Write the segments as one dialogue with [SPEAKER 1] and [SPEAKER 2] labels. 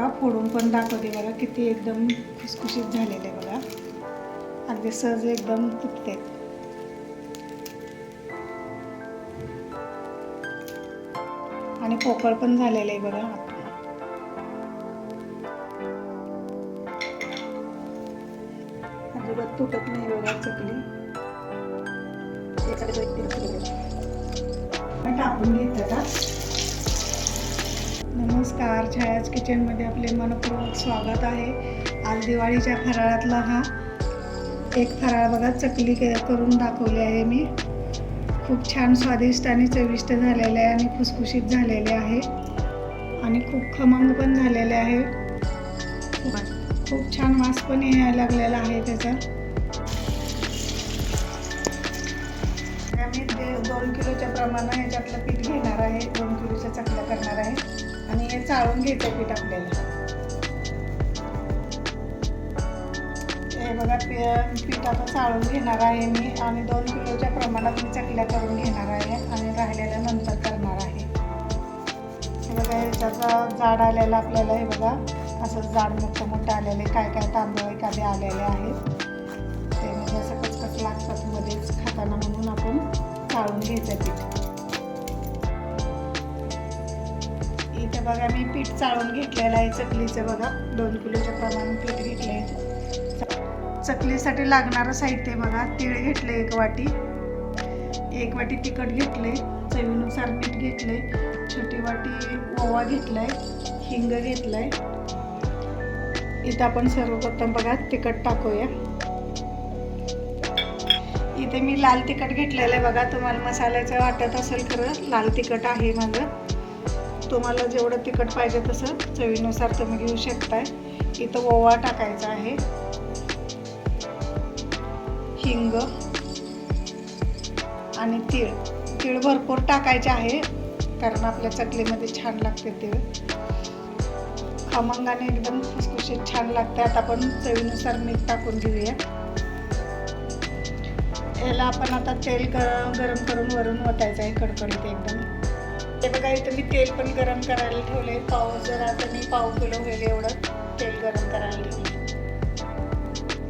[SPEAKER 1] बघा फोडून पण दाखवते बघा किती एकदम खुसखुशीत झालेले बघा. अगदी सहज एकदम तुटते आणि पोकळ पण झालेले आहे बघा. अजिबात तुटत नाही बघा चकली. टाकून घेतात का? नमस्कार छायाज किचनमध्ये आपले मनपूर्वक स्वागत आहे. आज दिवाळीच्या फराळातला हा एक फराळ बघा चकली के करून दाखवली आहे मी. खूप छान स्वादिष्ट आणि चविष्ट झालेले आहे आणि खुसखुशीत झालेले आहे. आणि खूप खमंग पण झालेले आहे. खूप छान वास पण यायला लागलेला आहे त्याचा. मी ते दोन किलोच्या प्रमाणात ह्याच्यातलं पीठ घेणार आहे. दोन किलोच्या चकल्या करणार आहे. हे चाळून घ्यायचं पीठ आपल्याला. हे बघा पी पीठ आता चाळून घेणार आहे मी आणि दोन किलोच्या प्रमाणात मी चकल्या करून घेणार आहे आणि राहिलेल्या नंतर करणार आहे. हे बघा ह्याच्याचा जाड आलेला आपल्याला हे बघा असं जाड मोठं मोठं आलेले काय काय तांदूळ एखादे आलेले आहेत. ते म्हणजे असं कचकच लागतात मध्येच खाताना म्हणून आपण चाळून घ्यायचं पीठ. इथे बघा मी पीठ चाळून घेतलेलं आहे चकलीचं बघा. दोन किलोच्या प्रमाणे पीठ घेतलं आहे चकलीसाठी लागणारं साहित्य बघा तीळ घेतले एक वाटी. एक वाटी तिखट घेतले चवीनुसार मीठ घेतले छोटी वाटी ओवा घेतलाय हिंग घेतलाय. इथं आपण सर्वप्रथम बघा तिखट टाकूया. इथे मी लाल तिखट घेतलेलं आहे बघा तुम्हाला मसाल्याचं वाटत असेल खरं लाल तिखट आहे माझं. तुम्हाला जेवढं तिखट पाहिजे तसं चवीनुसार तुम्ही घेऊ शकताय. इथं ओवा टाकायचा आहे. हिंग आणि तीळ. तीळ भरपूर टाकायचे आहे कारण आपल्या चकलीमध्ये छान लागते तीळ. खमंगाने एकदम खुसखुशीत छान लागते. आता आपण चवीनुसार मीठ टाकून घेऊया. याला आपण आता तेल गरम गरम करून वरून ओतायचं आहे कडकडीत एकदम. ते बघा इथं मी तेल पण गरम करायला ठेवले पाव जर आता मी पाव किलो होईल एवढं तेल गरम करायला ठेवले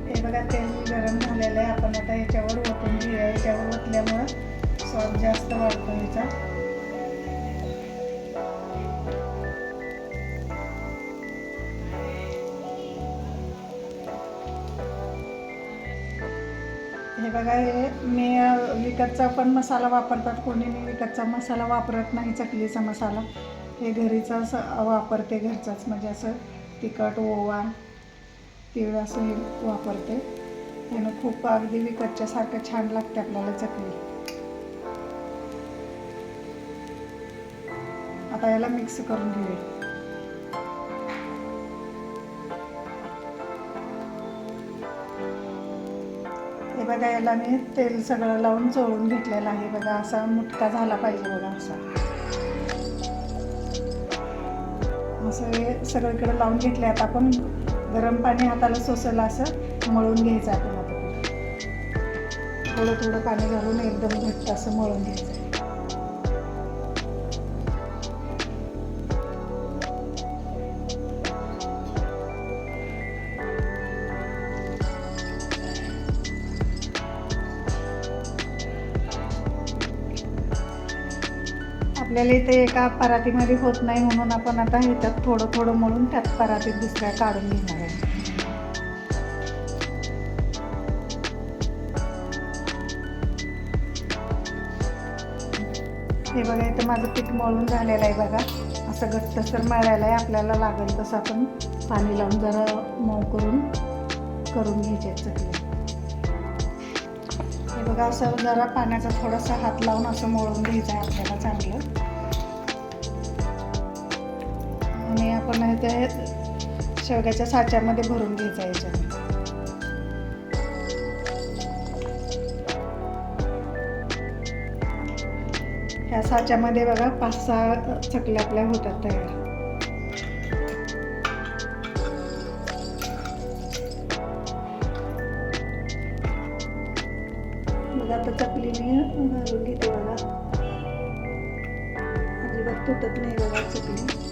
[SPEAKER 1] हे बघा तेल गरम झालेलं आहे. आपण आता ह्याच्यावर ओतून घेऊया. याच्यावर ओतल्यामुळं स्वाद जास्त वाढतो याचा. हे बघा हे मी विकतचा पण मसाला वापरतात. कोणी मी विकतचा मसाला वापरत नाही चकलीचा मसाला. हे घरीचा असं वापरते घरचाच. म्हणजे असं तिखट ओवा तीळ असं हे वापरते. त्यानं खूप अगदी विकतच्यासारखं छान लागते आपल्याला चकली. आता याला मिक्स करून घेऊया. बघा याला मी तेल सगळं लावून चोळून घेतलेलं आहे बघा. असा मुटका झाला पाहिजे बघा असा. असं हे सगळीकडे लावून घेतले आता आपण गरम पाणी हाताला सोसलं असं मळून घ्यायचं आपण आता. थोडं थोडं पाणी घालून एकदम घट्ट असं मळून घ्यायचं. आपल्याला इथे एका परातीमध्ये होत नाही म्हणून आपण आता ह्याच्यात थोडं थोडं मळून त्यात परातीत दुसऱ्या काढून घेणार आहे. हे बघा इथं माझं पीठ मळून झालेलं आहे बघा. असं घट्टसर मळायला आहे आपल्याला लागेल तसं आपण पाणी लावून जरा मऊ करून करून घ्यायचे चकली हे बघा असं जरा पाण्याचा थोडासा हात लावून असं मळून घ्यायचं आहे आपल्याला चांगलं. आणि आपण ते शेवग्याच्या साच्यामध्ये भरून घ्यायचं आहे. याच्यात ह्या साच्यामध्ये बघा पाच सहा चकल्या आपल्या होतात तयार. बघा आता चकली मी घालून घेते बघा. अजिबात तुटत नाही बघा चकली.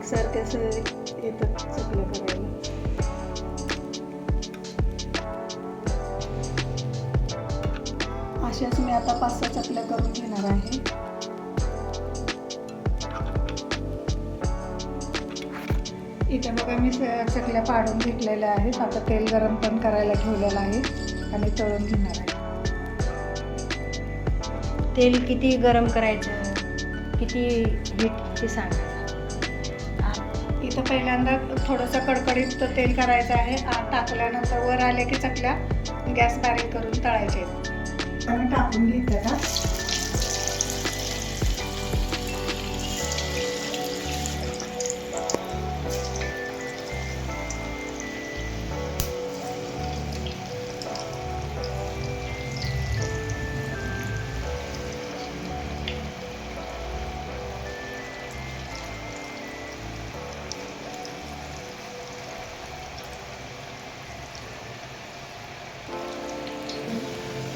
[SPEAKER 1] एकसारखे असं येतात चकल्या करायला अशाच मी आता पाच सहा चकल्या करून घेणार आहे. इथे बघा मी चकल्या पाडून घेतलेल्या आहेत. आता तेल गरम पण करायला ठेवलेलं आहे आणि तळून घेणार आहे.
[SPEAKER 2] तेल किती गरम करायचं? किती हीट ते सांगा.
[SPEAKER 1] असं पहिल्यांदा थोडंसं कडकडीत तेल करायचं आहे. आत टाकल्यानंतर वर आले की चकल्या गॅस बारीक करून तळायचे. टाकून घेतलं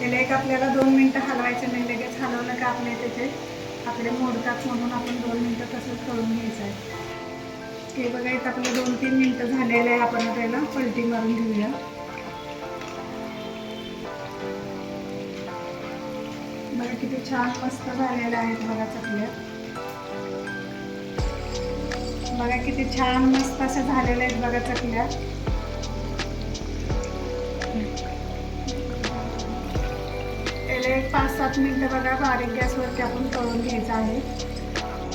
[SPEAKER 1] त्याला एक आपल्याला दोन मिनटं हलवायचं नाही लगेच हलवलं का आपले त्याचे आपले मोडतात म्हणून आपण दोन मिनटं तसंच तळून घ्यायचं आहे हे बघा इथं आपलं दोन तीन मिनटं झालेलं आहे आपण त्याला पलटी मारून घेऊया. बघा किती छान मस्त झालेलं आहेत बघा चकल्या. बघा किती छान मस्त असं झालेलं आहेत बघा चकल्या. पाच सात मिनटं बघा बारीक गॅसवरती आपण तळून घ्यायचं आहे.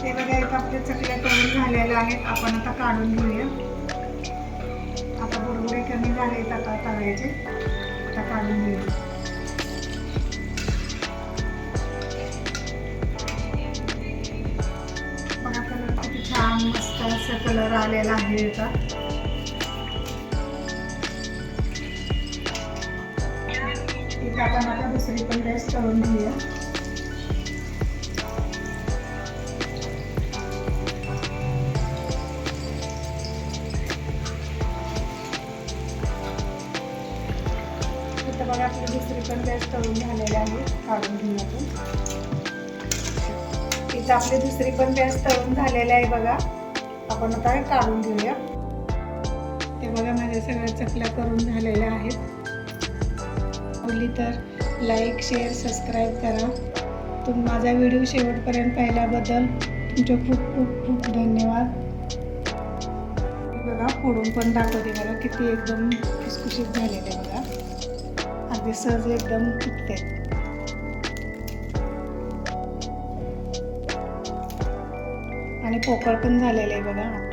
[SPEAKER 1] ते बघा एक आपल्या चकल्या तळून झालेल्या आहेत. आपण आता काढून घेऊया. आता बुडबुडे कमी झाले आता तळायचे. आता काढून घेऊया. बघा कलर किती छान मस्त असा कलर आलेला आहे याचा इथे आपण आता दुसरी पण गॅस तळून घेऊया. इथं बघा आपली दुसरी पण गॅस तळून झालेली आहे. काढून घेऊया आपण. इथं आपली दुसरी पण गॅस तळून झालेली आहे बघा. आपण आता काढून घेऊया. ते बघा माझ्या सगळ्या चकल्या करून झालेल्या आहेत. आवडली तर लाईक शेअर सबस्क्राईब करा. तुम्ही माझा व्हिडिओ शेवटपर्यंत पाहिल्याबद्दल तुमचे खूप खूप खूप धन्यवाद. बघा फोडून पण दाखवते बघा किती एकदम खुसखुशीत झालेले बघा. अगदी सहज एकदम फुटते. आणि पोकळ पण झालेले आहे बघा.